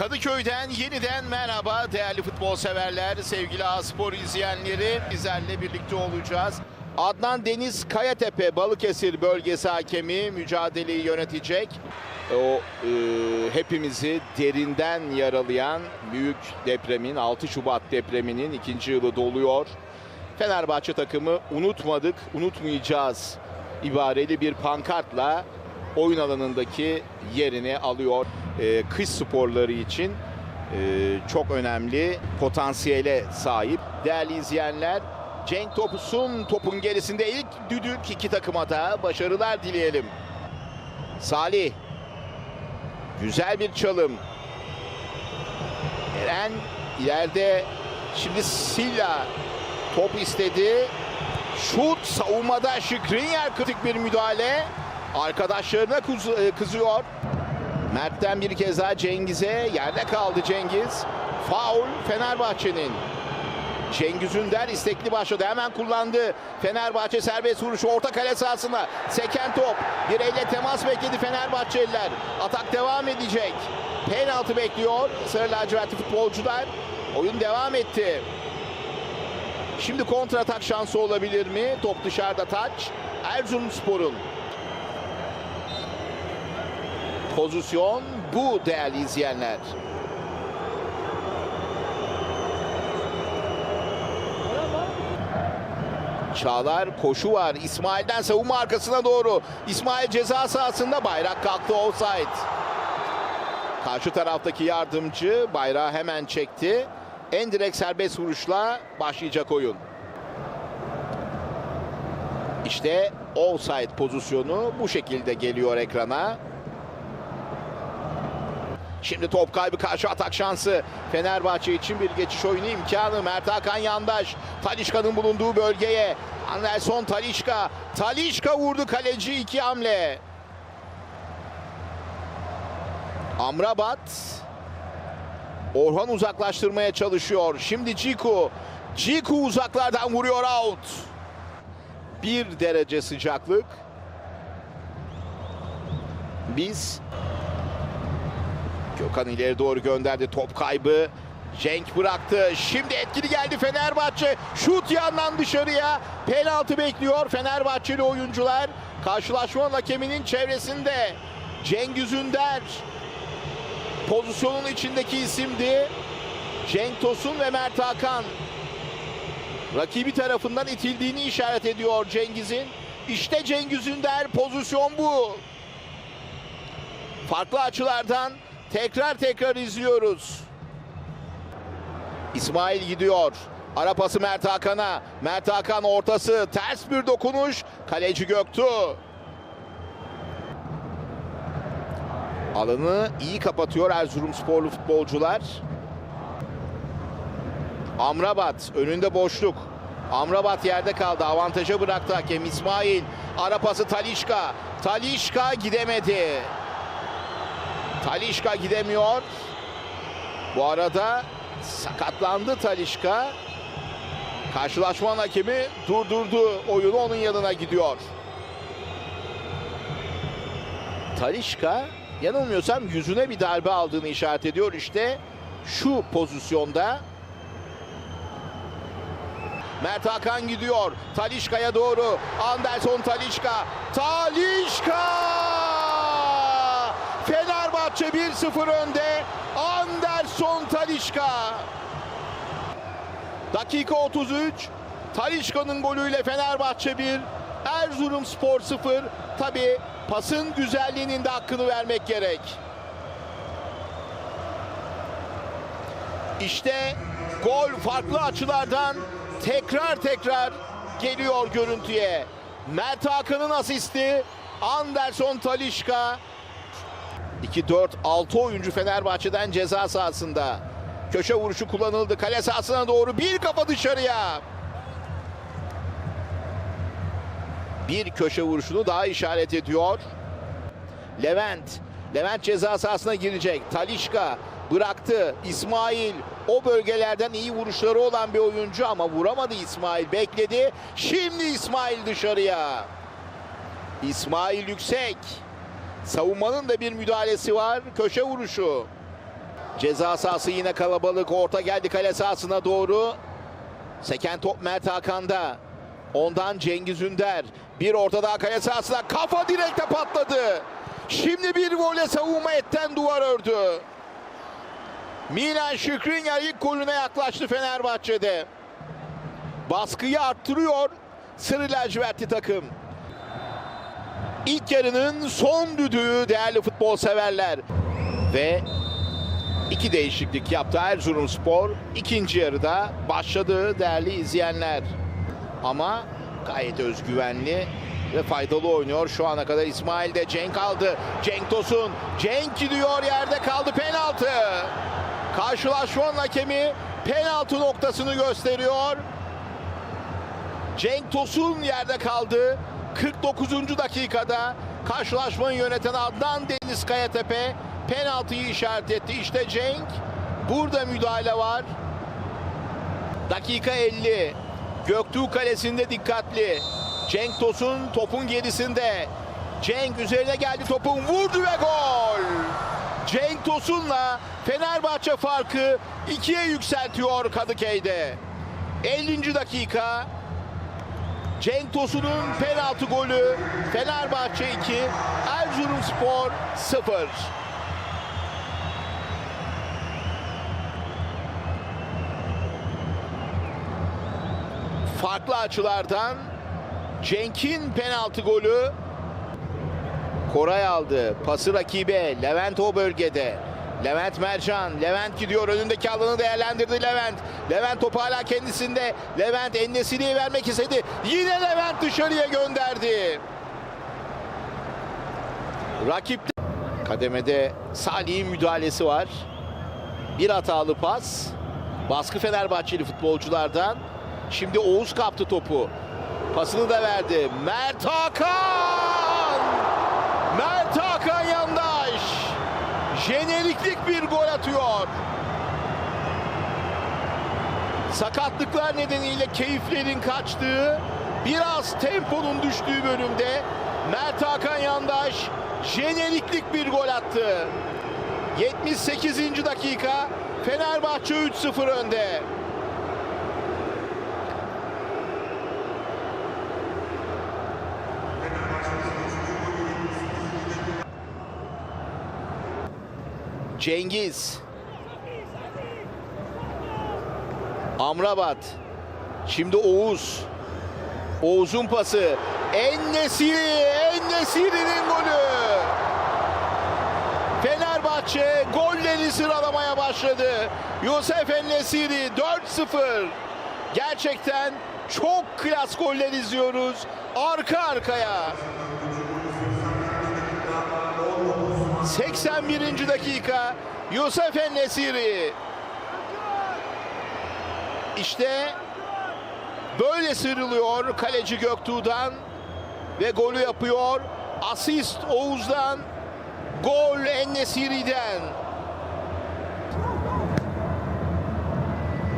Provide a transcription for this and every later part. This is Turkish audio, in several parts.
Kadıköy'den yeniden merhaba değerli futbol severler, sevgili A-Spor izleyenleri. Bizlerle birlikte olacağız. Adnan Deniz Kayatepe Balıkesir bölgesi hakemi mücadeleyi yönetecek. O e, hepimizi derinden yaralayan büyük depremin 6 Şubat depreminin ikinci yılı doluyor. Fenerbahçe takımı unutmadık, unutmayacağız ibareli bir pankartla oyun alanındaki yerini alıyor. Ee, kış sporları için e, çok önemli potansiyele sahip. Değerli izleyenler, Cenk Topuz'un topun gerisinde ilk düdük iki takıma da başarılar dileyelim. Salih, güzel bir çalım. Eren ileride şimdi Silla top istedi. Şut savunmada Şikrinyer kritik bir müdahale. Arkadaşlarına e, kızıyor. Mert'ten bir kez daha Cengiz'e yerde kaldı Cengiz. Faul Fenerbahçe'nin. Cengiz Ünder istekli başladı. Hemen kullandı. Fenerbahçe serbest vuruşu orta kale sahasına. Seken top. Bir elle temas bekledi Fenerbahçeliler. Atak devam edecek. Penaltı bekliyor Sarı lacivertli futbolcular. Oyun devam etti. Şimdi kontratak şansı olabilir mi? Top dışarıda taç. Erzurumspor'un pozisyon bu değerli izleyenler. Çağlar koşu var. İsmail'den savunma arkasına doğru. İsmail ceza sahasında bayrak kalktı offside. Karşı taraftaki yardımcı bayrağı hemen çekti. En direkt serbest vuruşla başlayacak oyun. İşte offside pozisyonu bu şekilde geliyor ekrana. Şimdi top kaybı karşı atak şansı. Fenerbahçe için bir geçiş oyunu imkanı. Mert Hakan Yandaş. Talişka'nın bulunduğu bölgeye. Anderson Talişka. Talişka vurdu kaleci iki hamle. Amrabat. Orhan uzaklaştırmaya çalışıyor. Şimdi Ciku. Ciku uzaklardan vuruyor out. Bir derece sıcaklık. Biz Gökhan ileri doğru gönderdi. Top kaybı. Cenk bıraktı. Şimdi etkili geldi Fenerbahçe. Şut yandan dışarıya. Penaltı bekliyor Fenerbahçeli oyuncular. Karşılaşma hakeminin çevresinde. Cengiz Ünder. Pozisyonun içindeki isimdi. Cenk Tosun ve Mert Hakan. Rakibi tarafından itildiğini işaret ediyor Cengiz'in. İşte Cengiz Ünder pozisyon bu. Farklı açılardan tekrar tekrar izliyoruz. İsmail gidiyor. Ara pası Mert Hakan'a. Mert Hakan ortası. Ters bir dokunuş. Kaleci Göktuğ. Alanı iyi kapatıyor Erzurumsporlu futbolcular. Amrabat önünde boşluk. Amrabat yerde kaldı. Avantaja bıraktı hakem İsmail. Ara pası Talişka. Talişka gidemedi. Talişka gidemiyor. Bu arada sakatlandı Talişka. Karşılaşma hakemi durdurdu oyunu onun yanına gidiyor. Talişka yanılmıyorsam yüzüne bir darbe aldığını işaret ediyor. İşte şu pozisyonda Mert Hakan gidiyor. Talişka'ya doğru. Anderson Talişka. Talişka! Fenerbahçe 1-0 önde. Anderson Talişka. Dakika 33. Talişka'nın golüyle Fenerbahçe 1. Erzurumspor 0. Tabi pasın güzelliğinin de hakkını vermek gerek. İşte gol farklı açılardan tekrar tekrar geliyor görüntüye. Mert Hakan'ın asisti. Anderson Talişka. 2-4-6 oyuncu Fenerbahçe'den ceza sahasında. Köşe vuruşu kullanıldı. Kale sahasına doğru bir kafa dışarıya. Bir köşe vuruşunu daha işaret ediyor. Levent. Levent ceza sahasına girecek. Talişka bıraktı. İsmail o bölgelerden iyi vuruşları olan bir oyuncu ama vuramadı İsmail. Bekledi. Şimdi İsmail dışarıya. İsmail yüksek. Savunmanın da bir müdahalesi var. Köşe vuruşu. Ceza sahası yine kalabalık. Orta geldi kale sahasına doğru. Seken top Mert Hakan'da. Ondan Cengiz Ünder. Bir orta daha kale sahasına. Kafa direkte patladı. Şimdi bir voley savunma etten duvar ördü. Milan Şükrünger ilk golüne yaklaştı Fenerbahçe'de. Baskıyı arttırıyor Sarı lacivertli takım. İlk yarının son düdüğü değerli futbol severler. Ve iki değişiklik yaptı Erzurumspor. İkinci yarıda başladı değerli izleyenler. Ama gayet özgüvenli ve faydalı oynuyor. Şu ana kadar İsmail de Cenk aldı. Cenk Tosun. Cenk gidiyor yerde kaldı penaltı. Karşılaşmanın hakemi penaltı noktasını gösteriyor. Cenk Tosun yerde kaldı. 49. dakikada karşılaşmayı yöneten Adnan Deniz Kayatepe penaltıyı işaret etti. İşte Cenk. Burada müdahale var. Dakika 50. Göktuğ kalesinde dikkatli. Cenk Tosun topun gerisinde. Cenk üzerine geldi topun vurdu ve gol. Cenk Tosun'la Fenerbahçe farkı ikiye yükseltiyor Kadıköy'de. 50. dakika Cenk Tosun'un penaltı golü Fenerbahçe 2, Erzurumspor 0. Farklı açılardan Cenk'in penaltı golü Koray aldı. Pası rakibe. Levent o bölgede. Levent Mercan. Levent gidiyor. Önündeki alanı değerlendirdi Levent. Levent topu hala kendisinde. Levent Ennesiri'ye vermek istedi. Yine Levent dışarıya gönderdi. Rakip kademede Salih'in müdahalesi var. Bir hatalı pas. Baskı Fenerbahçeli futbolculardan. Şimdi Oğuz kaptı topu. Pasını da verdi. Mert Hakan! Mert Hakan yandaş. Jeneriklik bir gol atıyor. Sakatlıklar nedeniyle keyiflerin kaçtığı, biraz temponun düştüğü bölümde Mert Hakan yandaş jeneriklik bir gol attı. 78. dakika Fenerbahçe 3-0 önde. Cengiz. Amrabat. Şimdi Oğuz. Oğuz'un pası. Ennesiri. Ennesiri'nin golü. Fenerbahçe golleri sıralamaya başladı. Yosef Ennesiri 4-0. Gerçekten çok klas goller izliyoruz. Arka arkaya. 81. dakika Yusuf Ennesiri. İşte böyle sıyrılıyor kaleci Göktuğ'dan ve golü yapıyor. Asist Oğuz'dan, gol Ennesiri'den.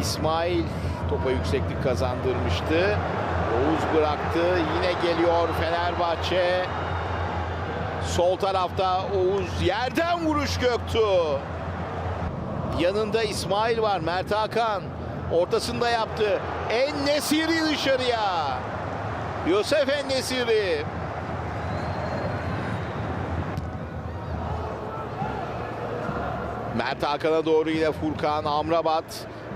İsmail topa yükseklik kazandırmıştı. Oğuz bıraktı. Yine geliyor Fenerbahçe. Sol tarafta Oğuz yerden vuruş Göktuğ. Yanında İsmail var. Mert Hakan ortasında yaptı. En Nesiri dışarıya. Yosef En Nesiri. Mert Hakan'a doğru yine Furkan Amrabat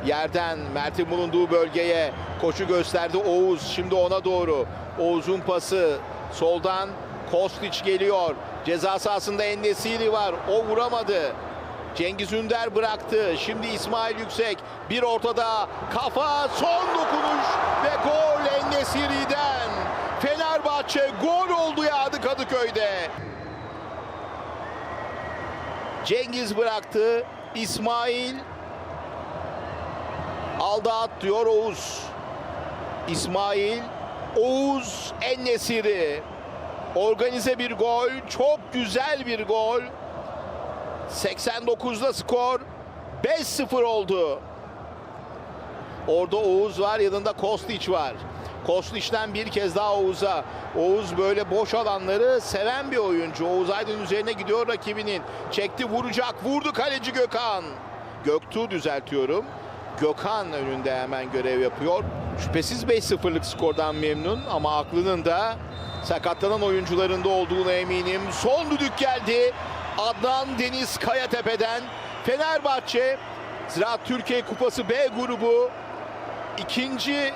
yerden Mert'in bulunduğu bölgeye koşu gösterdi Oğuz. Şimdi ona doğru. Oğuz'un pası soldan Kostić geliyor. Ceza sahasında Ennesiri var. O vuramadı. Cengiz Ünder bıraktı. Şimdi İsmail Yüksek. Bir ortada kafa son dokunuş ve gol Ennesiri'den. Fenerbahçe gol oldu yağdı Kadıköy'de. Cengiz bıraktı. İsmail aldı at diyor Oğuz. İsmail, Oğuz, Ennesiri. Organize bir gol, çok güzel bir gol. 89'da skor 5-0 oldu. Orada Oğuz var, yanında Kostić var. Kostić'ten bir kez daha Oğuz'a. Oğuz böyle boş alanları seven bir oyuncu. Oğuz Aydın üzerine gidiyor rakibinin. Çekti vuracak, vurdu kaleci Gökhan. Göktuğ düzeltiyorum. Gökhan önünde hemen görev yapıyor. Şüphesiz 5-0'lık skordan memnun ama aklının da sakatlanan oyuncularında olduğuna eminim. Son düdük geldi. Adnan Deniz Kayatepe'den Fenerbahçe Ziraat Türkiye Kupası B grubu ikinci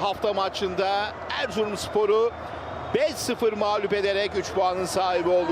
hafta maçında Erzurumspor'u 5-0 mağlup ederek 3 puanın sahibi oluyor.